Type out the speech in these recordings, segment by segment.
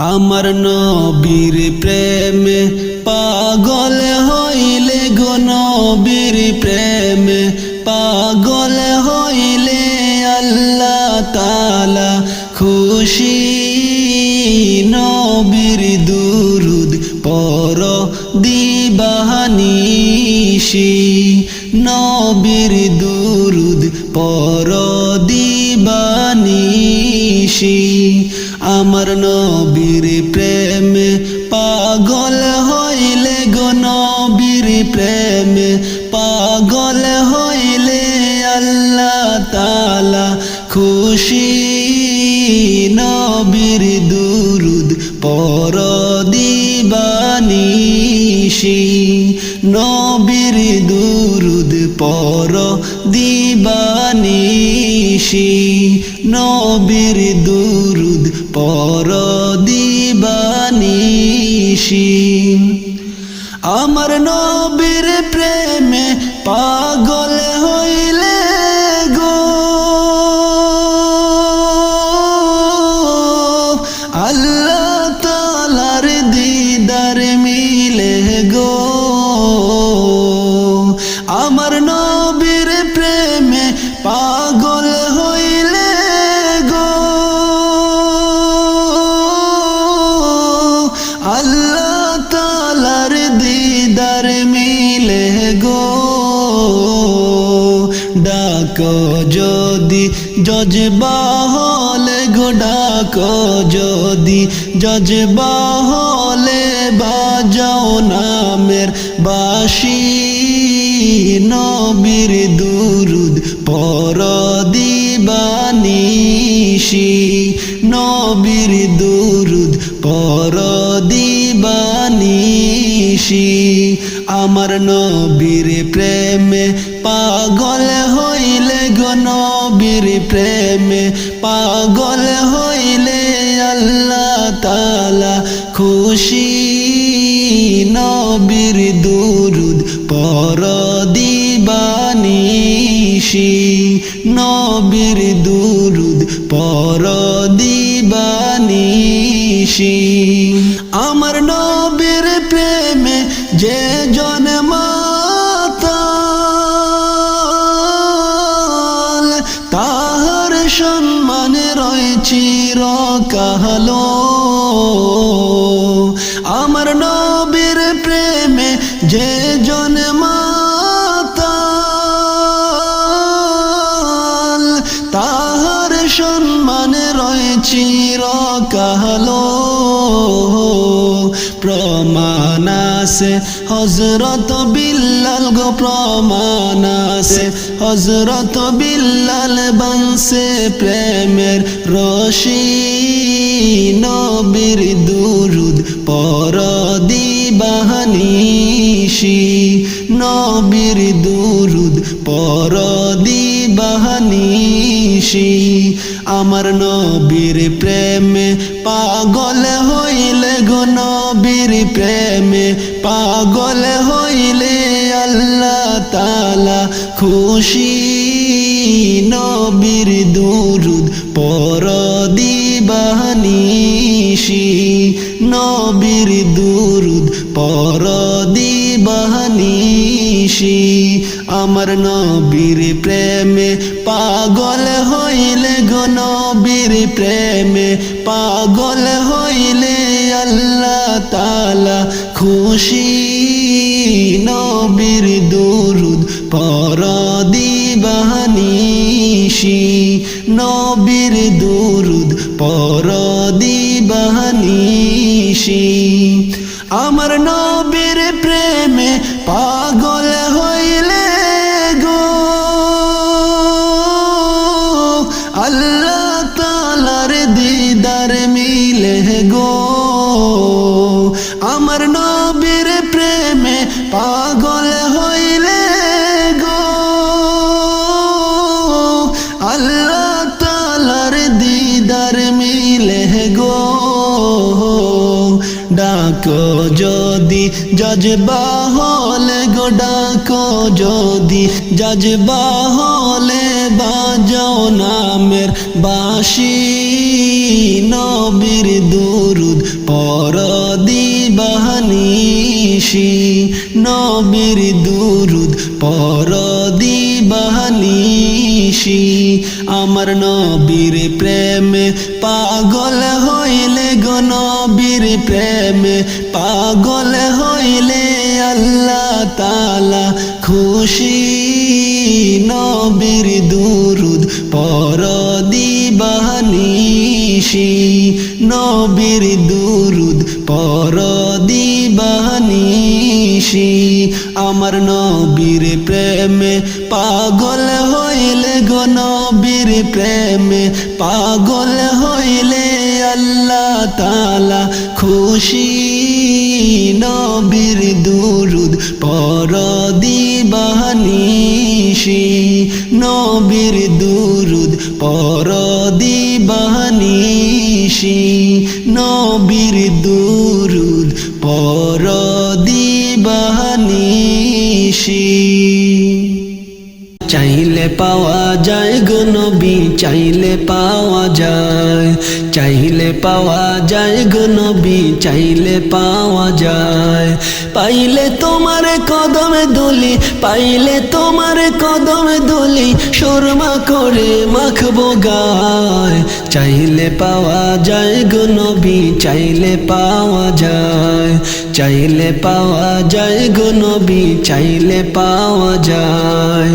আমার নবীর প্রেমে পাগল হইলে গো নবীর প্রেমে পাগল হইলে আল্লাহ তালা খুশি। নবীর দুরুদ পর দিবাহানিশি। নবীর দুরুদ পর দিবানিশি আমার নবীর প্রেমে পাগল হইলে গো নবীর প্রেমে। পাগল হইলে আল্লাহ তালা খুশি। নবীর দুরুদ পর দিবানিশি নবীর দুরুদ পর দিবানিশি নবীর দুরুদ পর দিবানিশি আমার নবীর প্রেমে যদি জজবা হলে গো ডাক যদি। জজবা হলে বাজাও নামের বাসি। নবীর দুরুদ পর দিবানিশি নবীর দুরুদ পর দিবানিশি আমার নবীর প্রেমে পাগল পাগল হইলে আল্লাহ তালা খুশি। নবীর দুরুদ পর দিবানিশি নবীর দুরুদ পর দিবানিশি আমার নবীর আছে। হজরত বিল্লাল গো প্রমাণ আছে। হজরত বিল্লাল বংশে প্রেমের রশি। নবীর দুরুদ পর দিবাহানিশি নবীর দুরুদ পর দিবাহানিশি আমার নবীর প্রেমে পাগল হইলে গো প্রেমে পাগল হইলে আল্লাহ তালা খুশি। নবীর দুরুদ পর দিবাহানিশি নবীর দুরুদ পর দিবাহানিশি আমার নবীর প্রেমে পাগল হইলে গো নবীর প্রেমে পাগল হইলে তালা, খুশি নবীর দুরুদ পর দিবাহানিশি নবীর দুরুদ পর দিবাহানিশি আমার নবীর প্রেমে পাগল হইলে গো, আল্লাহ জজবা হলে গো ডাকো যদি। জজবা হলে বাজাও নামের বাসি নবীর দুরুদ পর দিবাহানিসি নবীর দুরুদ পর দিবাহানিসি আমার নবীর প্রেমে পাগল হইলে গো নবীর প্রেমে, পাগল হইলে আল্লাহ তালা খুশি। নবীর দুরুদ পর দিবাহানিসি নবীর দুরুদ পর দিবাহানিসি আমার নবীর প্রেমে পাগল হইলে গো নবীর প্রেমে, পাগল হইলে আল্লাহ তালা খুশি। নবীর দুরুদ পর দিবাহানিসি নবীর দুরুদ পর দিবাহানিসি নবীর দুরুদ পর চাইলে পাওয়া যায় গো নবী, চাইলে পাওয়া যায়, চাইলে পাওয়া যায় গো নবী, চাইলে পাওয়া যায়। পাইলে তোমার কদমে দুলি, পাইলে তোমার কদমে দুলি শর্মা করে মাখবো গায়। চাইলে পাওয়া যায় গো নবী, চাইলে পাওয়া যায়, চাইলে পাওয়া যায় গো নবী, চাইলে পাওয়া যায়।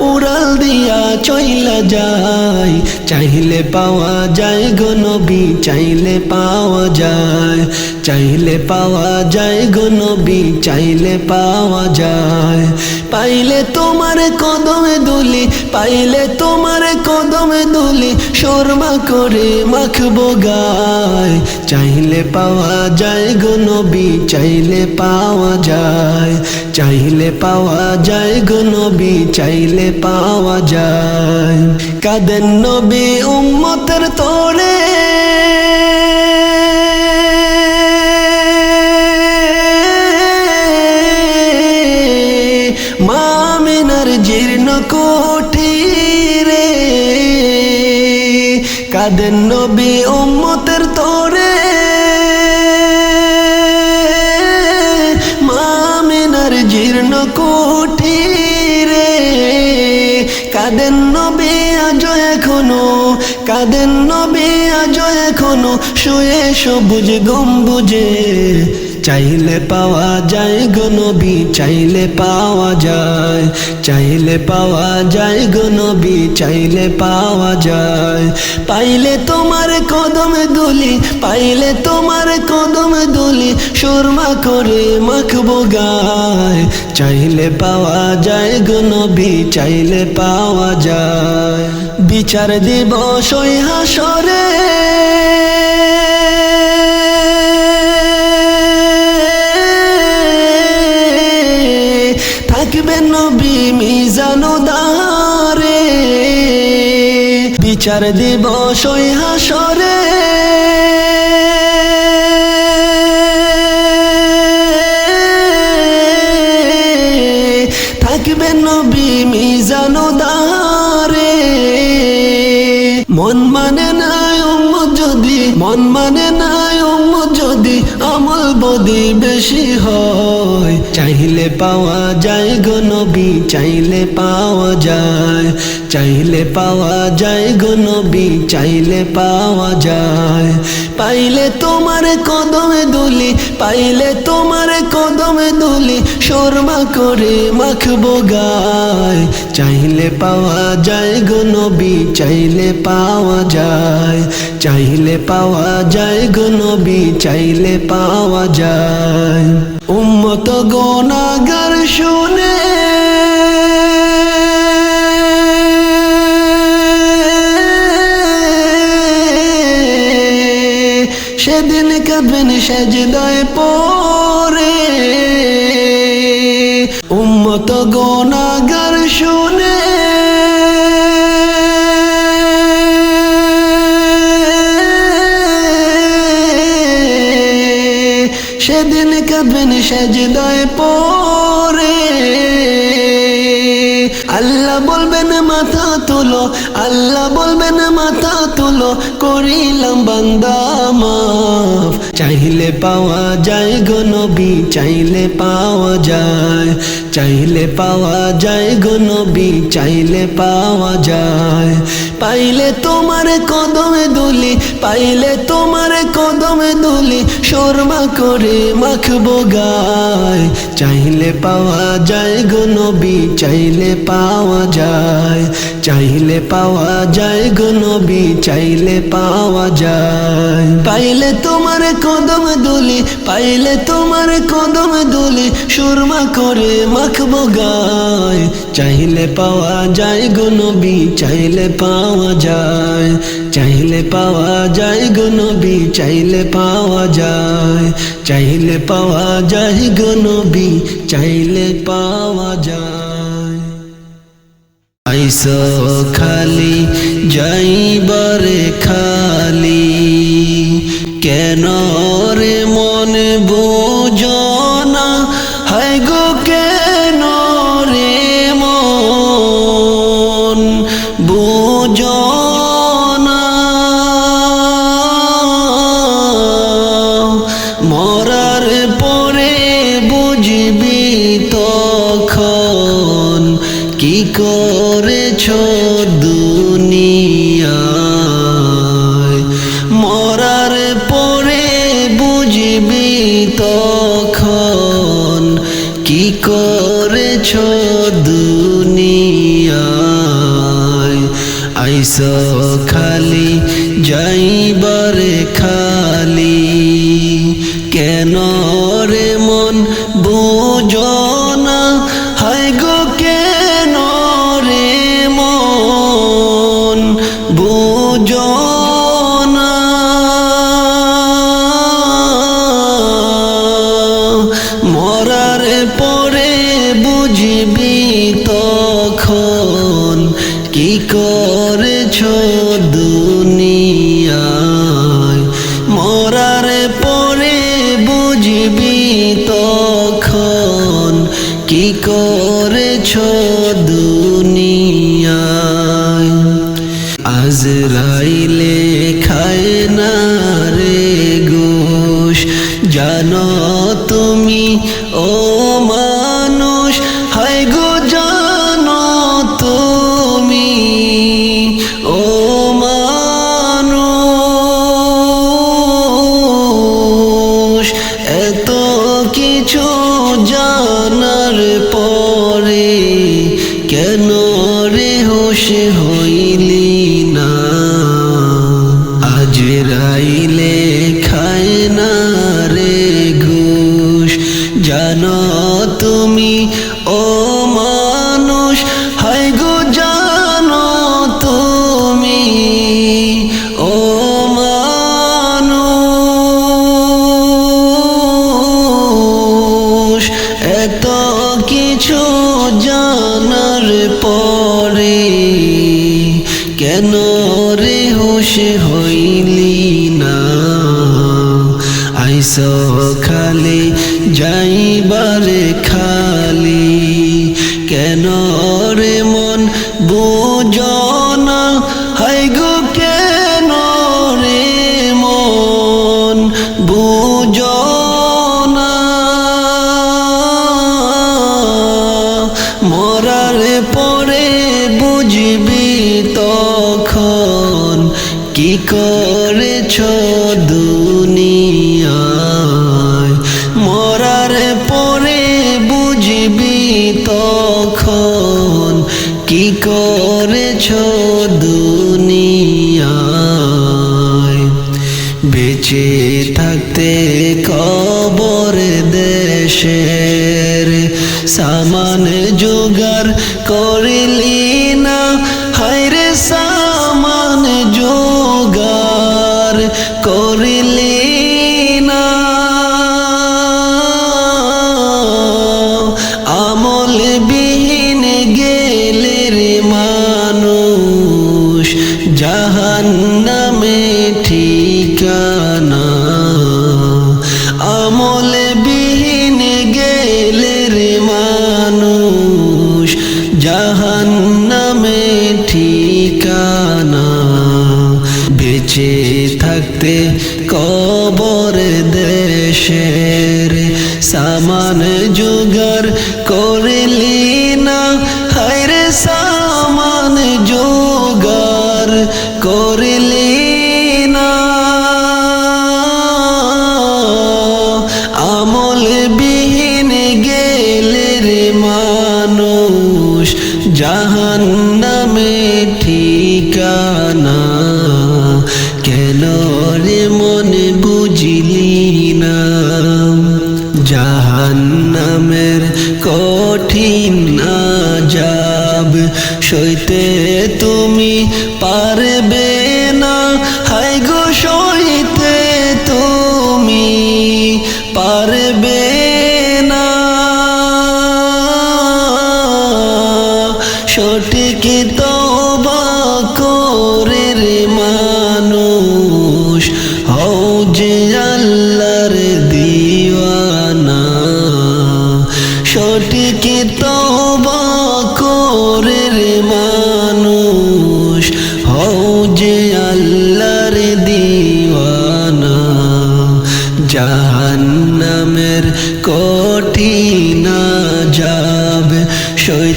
উড়াল দিয়া চইলা যায়। চাইলে পাওয়া যায় গো চাইলে পাওয়া যায়। চাইলে পাওয়া যায় গো চাইলে পাওয়া যায়। পাইলে তোমার কদমে দুলি, পাইলে তোমার কদমে দুলি, শর্মা করে মাখবো গায়। চাইলে পাওয়া যায় গো নবী, চাইলে পাওয়া যায়। চাইলে পাওয়া যায় গো নবী, চাইলে পাওয়া যায়। কাদের নবী উম্মতের তোরে। জীর্ণ কোঠি রে কাদের নবী উম্মতের তোরে। মামিনার জীর্ণ কোঠি রে কাদের নবী আজ এখনও কাদের নবী আজ এখনও, শুয়ে সবুজ গম্বুজে। চাইলে পাওয়া যায় গনবি চাইলে পাওয়া যায়। চাইলে পাওয়া যায় গনবি চাইলে পাওয়া যায়। পাইলে তোমার কদমে দুলি, পাইলে তোমার কদমে দুলি, সুরমা করে মাখবো গায়। চাইলে পাওয়া যায় গনবি চাইলে পাওয়া যায়। বিচার দিবস ওই হাসরে। বিচার দিব সই হাসরে। বেশি হয়। চাইলে পাওয়া যায় গো নবী, চাইলে পাওয়া যায়। চাইলে পাওয়া যায় গো নবী, চাইলে পাওয়া যায়। পাইলে তোমার কদমে দুলি, পাইলে তোমার কদমে দুলি, শর্মা করে মাখবো গায়। চাইলে পাওয়া যায় গো নবী, চাইলে পাওয়া যায়। চাইলে পাওয়া যায় গো নবী, চাইলে পাওয়া যায়। উম্মত গোনাগার শুনে কাঁদবেন সেজদায় পরে। উম্মত গোনাগার শুনে। সেদিন কাঁদবেন সেজদায় পরে। আল্লাহ বলবেন, মাথা তুলো। আল্লাহ বলবেন, মাথা তুলো। করিলাম বান্দা মাফ, চাইলে পাওয়া যায় গো নবী, চাইলে পাওয়া যায়, চাইলে পাওয়া যায় গো নবী, চাইলে পাওয়া যায়। পাইলে তোমার কদমে দুলি, পাইলে তোমার কদমে দুলি, শর্মা করে মাখবো গায়। চাইলে পাওয়া যায় গো নবী, চাইলে পাওয়া যায়। চাইলে পাওয়া যায় গো নবী, চাইলে পাওয়া যায়। পাইলে তোমার কদম দুলি, পাইলে তোমার কদম দুলি, সুরমা করে মাখবো গায়। চাইলে পাওয়া যায় গো চাইলে পাওয়া যায়। চাইলে পাওয়া যায় গো চাইলে পাওয়া যায়। চাইলে পাওয়া যায় গো নবী, চাইলে পাওয়া যায়। খালি যাইবারে খালি। কেন রে মন বুঝনা হাই গো, কেন রে মন বুঝনা মরার পরে বুঝবি তখন কি করেছ দুনিয়ায়। মরার পরে বুঝবি তখন কি করেছ দুনিয়ায়। আইস yo মানুষ এত কিছু জানার পরে কেন রে হুশ হইলি? করেছ দুনিয়ায়? মরার পরে বুঝবি তখন কি করেছ দুনিয়ায়? বেঁচে থাকতে কবর দেশের সামান জোগাড় করিলি করিলি কিসের সামান জোগাড় করলি না। হায় রে সামান জোগাড় করে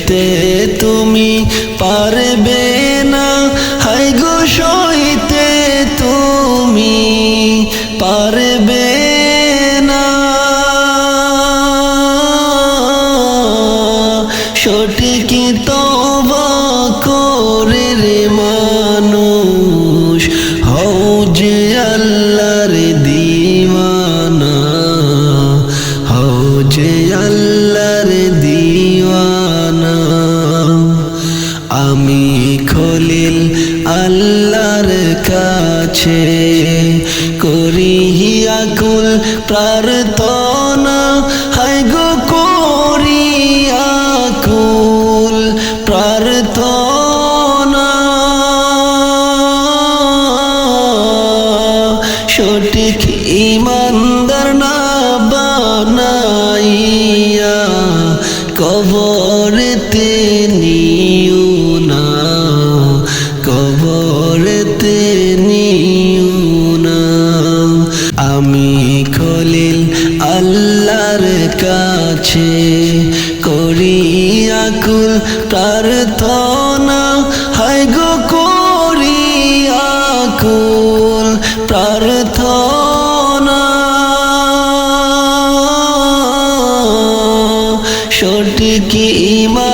ছুতে তুমি পারবে না। হাই গো বিহিয়াকুল প্রার্থনা। প্রার্থনা হায় গো করিয়া কুল প্রার্থনা সঠিক ইমা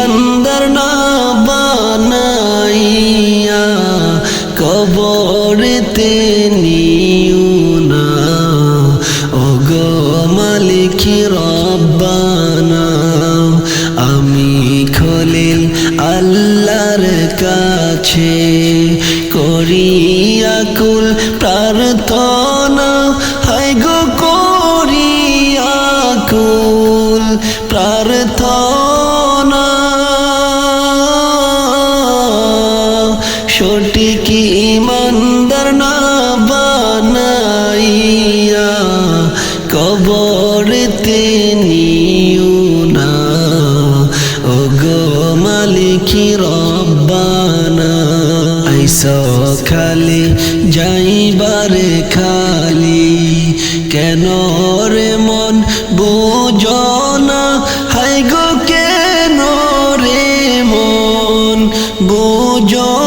yo